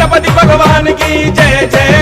గణపతి భగవానికి జయ జయ.